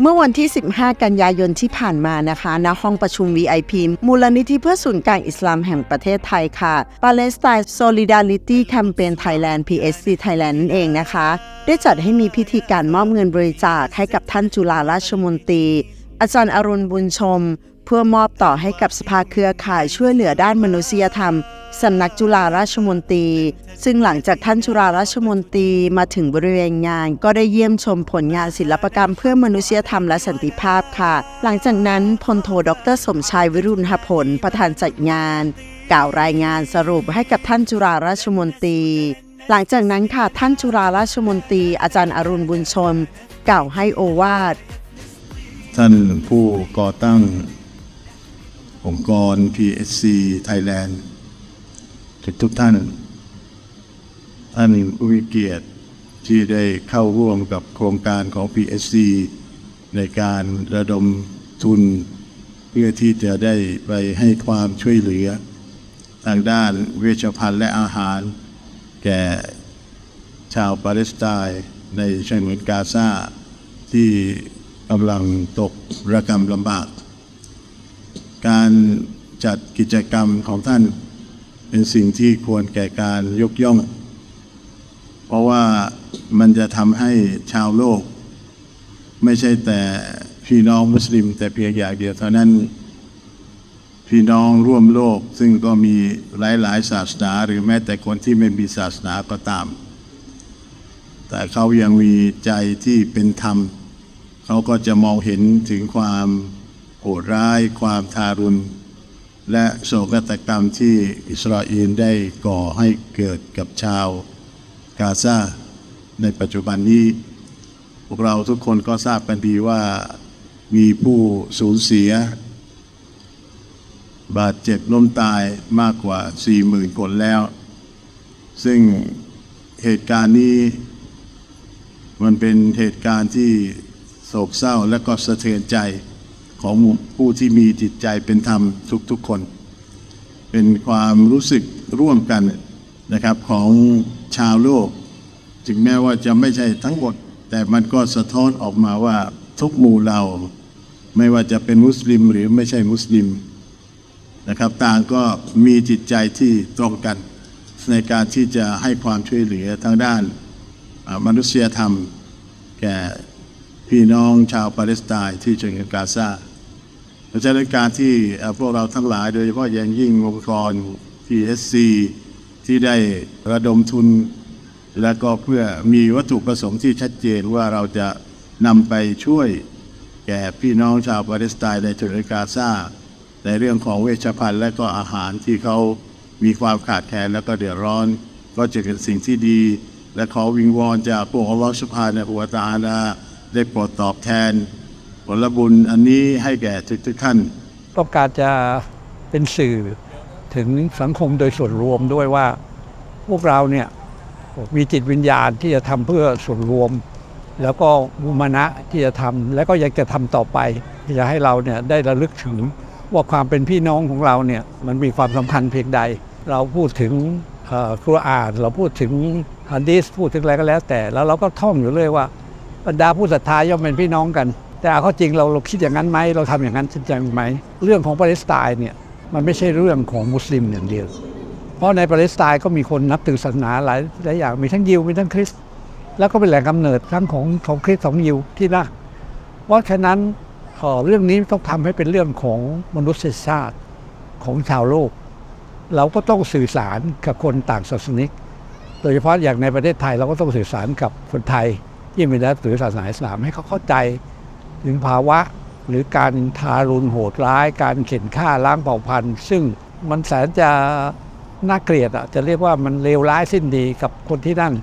เมื่อวันที่ 15 กันยายนที่ผ่านมานะคะณห้องประชุม VIP มูลนิธิเพื่อศูนย์กลางอิสลามแห่งประเทศไทยค่ะ Palestine Solidarity Campaign Thailand PSC Thailand นั่นเองนะคะ ได้จัดให้มีพิธีการมอบเงินบริจาคให้กับท่านจุฬาราชมนตรี อาจารย์อรุณบุญชม เพื่อมอบต่อให้กับสภาเครือข่ายช่วยเหลือด้านมนุษยธรรม สำนักจุฬาราชมนตรี ซึ่งหลังจากท่านจุฬาราชมนตรีมาถึงบริเวณงาน ก็ได้เยี่ยมชมผลงานศิลปกรรมเพื่อมนุษยธรรมและสันติภาพค่ะ หลังจากนั้นพลโทดรสมชายวิรุณหผล ประธานจัดงาน กล่าวรายงานสรุปให้กับท่านจุฬาราชมนตรี หลังจากนั้นค่ะท่านจุฬาราชมนตรี อาจารย์อรุณบุญชม กล่าวให้โอวาทท่านผู้ก่อตั้งองค์กร PSC Thailand ทุกทุกท่านท่านผู้เกียรติที่ได้เข้าร่วมกับโครงการของ PSC ในการระดมทุน เพื่อที่จะได้ไปให้ความช่วยเหลือ ทางด้านเวชภัณฑ์และอาหาร แก่ชาวปาเลสไตน์ในฉนวนกาซาที่กำลังตกระกำลำบาก การจัดกิจกรรมของท่าน เป็นสิ่งที่ควรแก่การยกย่อง เพราะว่ามันจะทำให้ชาวโลก ไม่ใช่แต่พี่น้องมุสลิม แต่เพียงอย่างเดียวเท่านั้นพี่น้องร่วมโลกซึ่งก็มีหลายๆศาสนา หรือแม้แต่คนที่ไม่มีศาสนาก็ตาม แต่เขายังมีใจที่เป็นธรรม เขาก็จะมองเห็นถึงความโหดร้าย ความทารุณ และโศกนาฏกรรมที่อิสราเอลได้ก่อให้เกิดกับชาวกาซาในปัจจุบันนี้ พวกเราทุกคนก็ทราบกันดีว่ามีผู้สูญเสีย บาดเจ็บล้มตายมากกว่า 40,000 คนแล้ว ซึ่งเหตุการณ์นี้มันเป็นเหตุการณ์ที่โศกเศร้าและก็สะเทือนใจ ของผู้ที่มีจิตใจเป็นธรรมทุกๆคน เป็นความรู้สึกร่วมกันนะครับของชาวโลก ถึงแม้ว่าจะไม่ใช่ทั้งหมด แต่มันก็สะท้อนออกมาว่าทุกหมู่เรา ไม่ว่าจะเป็นมุสลิมหรือไม่ใช่มุสลิมนะครับต่างก็มีจิตใจที่ตรงกัน ในการที่จะให้ความช่วยเหลือทางด้านมนุษยธรรม แก่พี่น้องชาวปาเลสไตน์ที่ฉนวนกาซา ดังนั้นการที่พวกเราทั้งหลายโดยเฉพาะอย่างยิ่งองค์กร PSC ที่ได้ระดมทุน และก็เพื่อมีวัตถุประสงค์ที่ชัดเจนว่าเราจะนำไปช่วยแก่พี่น้องชาวปาเลสไตน์ในฉนวนกาซาในเรื่องของเวชภัณฑ์และก็อาหารที่เขามีความขาดแคลนและก็เดือดร้อน ก็จะเป็นสิ่งที่ดี และขอวิงวอนจากพระองค์อัลลอฮฺสุบฮานะฮูวตะอาลาได้โปรดตอบแทน ผลบุญอันนี้ให้แก่ทุกๆท่านต้องการจะเป็นสื่อถึงสังคมโดยส่วนรวมด้วยว่า พวกเราเนี่ยมีจิตวิญญาณที่จะทำเพื่อส่วนรวม แล้วก็มุมานะที่จะทำแล้วก็อยากจะทำต่อไปที่จะให้เราเนี่ยได้ระลึกถึงว่าความเป็นพี่น้องของเราเนี่ยมันมีความสำคัญเพียงใด เราพูดถึงอ่อคุรอานเราพูดถึงฮันดีสพูดถึงอะไรก็แล้วแต่ แล้วเราก็ท่องอยู่เลยว่าบรรดาผู้ศรัทธาย่อมเป็นพี่น้องกัน แต่เอาข้าจริงเราเราคิดอย่างนั้นไหมเราทำอย่างนั้นจริงไหมเรื่องของปาเลสไตน์เนี่ยมันไม่ใช่เรื่องของมุสลิมอย่างเดียว เพราะในปาเลสไตน์ก็มีคนนับถือศาสนาหลายหลายอย่างมีทั้งยิวมีทั้งคริสต์แล้วก็เป็นแหล่งกำเนิดทั้งของของคริสต์ของยิวที่นั่นเพราะฉะนั้นเออเรื่องนี้ต้องทำให้เป็นเรื่องของมนุษยชาติของชาวโลก เราก็ต้องสื่อสารกับคนต่างศาสนิก โดยเฉพาะอย่างในประเทศไทยเราก็ต้องสื่อสารกับคนไทยที่มีนับถือศาสนาอิสลามให้เขาเข้าใจ ถึงภาวะ หรือการทารุณโหดร้าย การเข็นฆ่าล้างเผ่าพันธุ์ ซึ่งมันแสนจะน่าเกลียดอะจะเรียกว่ามันเลวร้ายสิ้นดีกับคนที่นั่น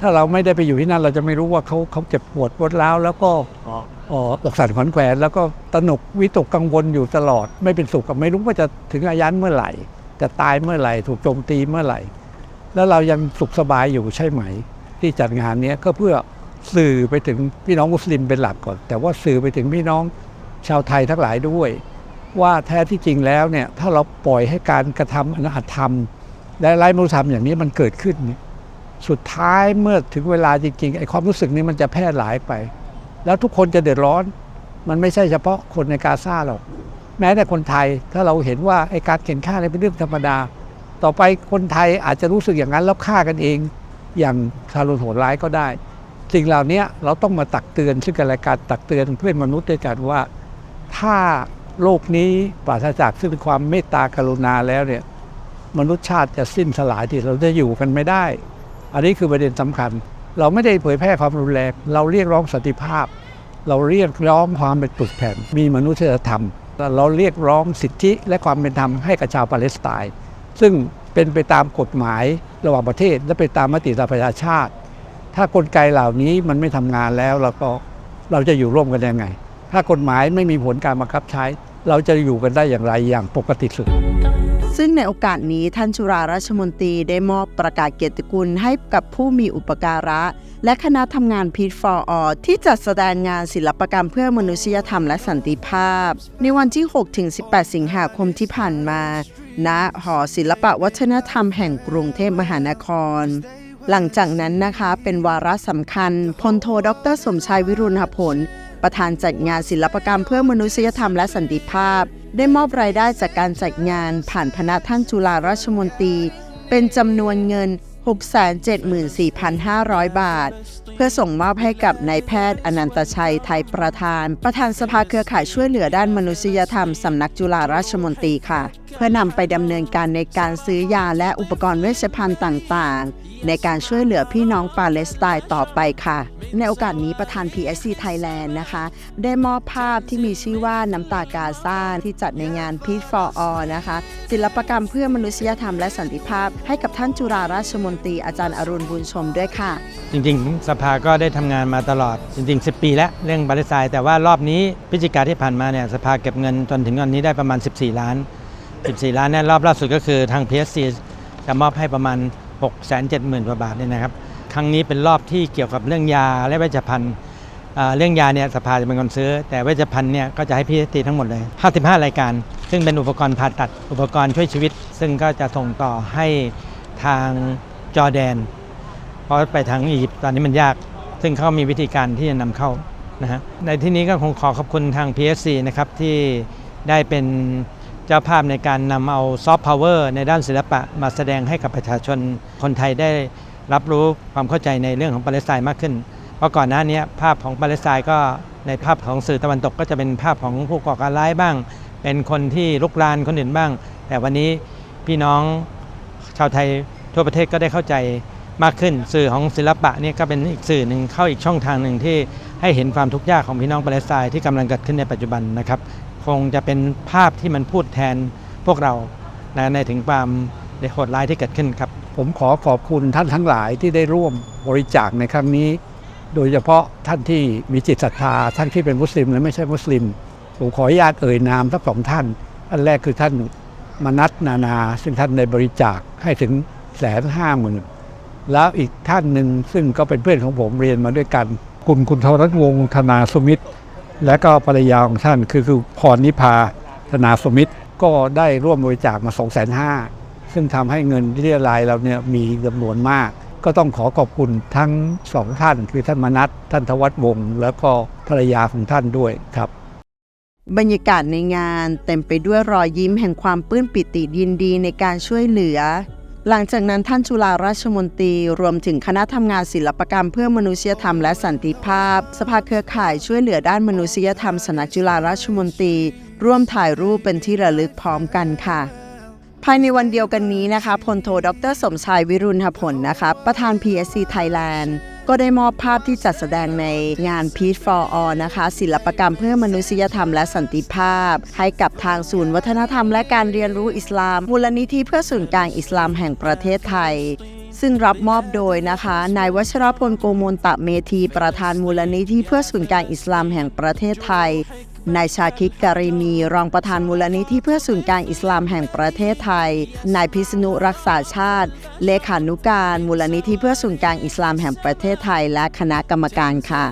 ถ้าเราไม่ได้ไปอยู่ที่นั่น เราจะไม่รู้ว่าเขาเขาเจ็บปวดปวดร้าวแล้วก็อ๋อตกสั่นขวัญแขวนแล้วก็ตระหนกวิตกกังวลอยู่ตลอด ไม่เป็นสุขกับไม่รู้ว่าจะถึงอายันเมื่อไหร่ จะตายเมื่อไหร่ ถูกโจมตีเมื่อไหร่ แล้วเรายังสุขสบายอยู่ใช่ไหม ที่จัดงานเนี้ยก็เพื่อ สื่อไปถึงพี่น้องมุสลิมเป็นหลักก่อน แต่ว่าสื่อไปถึงพี่น้องชาวไทยทั้งหลายด้วย ว่าแท้ที่จริงแล้วเนี่ยถ้าเราปล่อยให้การกระทำอนาธรรม และไร้มนุษยธรรมอย่างนี้มันเกิดขึ้นเนี่ยสุดท้ายเมื่อถึงเวลาจริงๆไอ้ความรู้สึกนี้มันจะแพร่หลายไป แล้วทุกคนจะเดือดร้อน มันไม่ใช่เฉพาะคนในกาซาหรอก แม้แต่คนไทยถ้าเราเห็นว่าไอ้การเข็นฆ่าอะไรเป็นเรื่องธรรมดา ต่อไปคนไทยอาจจะรู้สึกอย่างนั้นแล้วฆ่ากันเอง อย่างทารุณโหดร้ายก็ได้ สิ่งเหล่านี้เราต้องมาตักเตือนซึ่งกันและกันตักเตือนเพื่อนมนุษย์ด้วยกันว่า ถ้าโลกนี้ปราศจากซึ่งความเมตตากรุณาแล้วเนี่ยมนุษยชาติจะสิ้นสลายที่เราจะอยู่กันไม่ได้ อันนี้คือประเด็นสำคัญ เราไม่ได้เผยแพร่ความรุนแรงเราเรียกร้องสันติภาพ เราเรียกร้องความเป็นปึกแผ่นมีมนุษยธรรม เราเรียกร้องสิทธิและความเป็นธรรมให้กับชาวปาเลสไตน์ซึ่งเป็นไปตามกฎหมายระหว่างประเทศ และไปตามมติสหประชาชาติ ถ้ากลไกเหล่านี้มันไม่ทำงานแล้วเราก็เราจะอยู่ร่วมกันยังไง ถ้ากฎหมายไม่มีผลการบังคับใช้ เราจะอยู่กันได้อย่างไรอย่างปกติสุด ซึ่งในโอกาสนี้ท่านจุฬาราชมนตรีได้มอบประกาศเกียรติคุณให้กับผู้มีอุปการะ และคณะทำงาน Peace for All ที่จัดแสดงงานศิลปกรรมเพื่อมนุษยธรรมและสันติภาพ ในวันที่ 6-18 สิงหาคมที่ผ่านมา ณหอศิลปวัฒนธรรมแห่งกรุงเทพมหานคร หลังจากนั้นนะคะเป็นวาระสำคัญพลโทดรสมชายวิรุณผล ประธานจัดงานศิลปกรรมเพื่อมนุษยธรรมและสันติภาพ ได้มอบรายได้จากการจัดงานผ่านพณะท่านจุฬาราชมนตรี เป็นจำนวนเงิน 674,500 บาท เพื่อส่งมอบให้กับนายแพทย์อนันตชัยไทยประธาน ประธานสภาเครือข่ายช่วยเหลือด้านมนุษยธรรมสำนักจุฬาราชมนตรีค่ะ เพื่อนำไปดำเนินการในการซื้อยาและอุปกรณ์เวชภัณฑ์ต่างๆ ในการช่วยเหลือพี่น้องปาเลสไตน์ต่อไปค่ะ ในโอกาสนี้ประธาน PSC Thailand นะคะ ได้มอบภาพที่มีชื่อว่าน้ำตากาซาที่จัดในงาน Peace for All นะคะ ศิลปกรรมเพื่อมนุษยธรรมและสันติภาพ ให้กับท่านจุฬาราชมนตรีอาจารย์อรุณบุญชมด้วยค่ะ จริงๆ สภาก็ได้ทำงานมาตลอดจริง ๆ 10 ปีแล้วเรื่องบาลิไซน์แต่ว่ารอบนี้พฤศจิกาที่ผ่านมาเนี่ยสภาเก็บเงินจนถึงตอนนี้ได้ประมาณ 14 ล้าน 14 ล้านเนี่ยรอบล่าสุดก็คือทาง PSC จะมอบให้ประมาณ 6 7 0 0 0 0กว่าบาทเนี่ยนะครับ ครั้งนี้เป็นรอบที่เกี่ยวกับเรื่องยาและเวชภัณฑ์เรื่องยาเนี่ยสภาจะเป็นคนซื้อ แต่เวชภัณฑ์เนี่ยก็จะให้ PSC ทั้งหมดเลย 55 รายการ ซึ่งเป็นอุปกรณ์ผ่าตัด อุปกรณ์ช่วยชีวิต ซึ่งก็จะส่งต่อให้ทางจอร์แดน เพราะไปทางอียิปต์ตอนนี้มันยาก ซึ่งเขามีวิธีการที่จะนำเข้านะฮะในที่นี้ก็คงขอขอบคุณทาง PSC นะครับที่ได้เป็น จ้าภาพในการนำเอาซอฟต์พาวเวอร์ในด้านศิลปะมาแสดงให้กับประชาชนคนไทยได้รับรู้ความเข้าใจในเรื่องของปาเลสไตน์มากขึ้น เพราะก่อนหน้านี้ภาพของปาเลสไตน์ก็ในภาพของสื่อตะวันตกก็จะเป็นภาพของผู้ก่อการร้ายบ้าง เป็นคนที่ลุกลานคนอื่นบ้าง แต่วันนี้พี่น้องชาวไทยทั่วประเทศก็ได้เข้าใจมากขึ้น สื่อของศิลปะนี่ก็เป็นอีกสื่อหนึ่งเข้าอีกช่องทางหนึ่งที่ให้เห็นความทุกข์ยากของพี่น้องปาเลสไตน์ที่กำลังเกิดขึ้นในปัจจุบันนะครับ คงจะเป็นภาพที่มันพูดแทนพวกเรานะในถึงความโหดร้ายที่เกิดขึ้นครับ ผมขอขอบคุณท่านทั้งหลายที่ได้ร่วมบริจาคในครั้งนี้ โดยเฉพาะท่านที่มีจิตศรัทธา ท่านที่เป็นมุสลิมและไม่ใช่มุสลิมผมขออนุญาตเอ่ยนามทั้งสองท่าน อันแรกคือท่านมนัทนานา ซึ่งท่านได้บริจาคให้ถึงแสนห้าหมื่นแล้วอีกท่านหนึ่งซึ่งก็เป็นเพื่อนของผมเรียนมาด้วยกัน คุณคุณทรัตน์วงศ์ธนาสมิตร และก็ภรรยาของท่านคือคือพรนิพาธนาสมิตรก็ได้ร่วมบริจาคมา 2 5 0 0 0ซึ่งทำให้เงินที่เรียรายเราเนี่ยมีจำนวนมาก ก็ต้องขอขอบคุณทั้งสองท่าน คือท่านมนัทท่านทวัฒวงศ์แล้วก็ภรรยาของท่านด้วยครับ บรรยากาศในงานเต็มไปด้วยรอยยิ้มแห่งความปลื้มปิติยินดีในการช่วยเหลือ หลังจากนั้นท่านจุฬาราชมนตรี รวมถึงคณะทำงานศิลปกรรมเพื่อมนุษยธรรมและสันติภาพ สภาเครือข่ายช่วยเหลือด้านมนุษยธรรมสนักจุฬาราชมนตรี ร่วมถ่ายรูปเป็นที่ระลึกพร้อมกันค่ะ ภายในวันเดียวกันนี้นะคะพลโทดรสมชายวิรุณผลนะคะ ประธาน PSC Thailand ก็ได้มอบภาพที่จัดแสดงในงาน Peace for All นะคะ ศิลปกรรมเพื่อมนุษยธรรมและสันติภาพ ให้กับทางศูนย์วัฒนธรรมและการเรียนรู้อิสลาม มูลนิธิเพื่อศูนย์กลางอิสลามแห่งประเทศไทยซึ่งรับมอบโดยนะคะนายวัชรพลโกมลตะเมธี ประธานมูลนิธิเพื่อศูนย์กลางอิสลามแห่งประเทศไทย นายชาคิกการีมีรองประธานมูลนิธิเพื่อศูนย์การอิสลามแห่งประเทศไทย นายพิษณุรักษาชาติ เลขานุการมูลนิธิเพื่อศูนย์การอิสลามแห่งประเทศไทย และคณะกรรมการค่ะ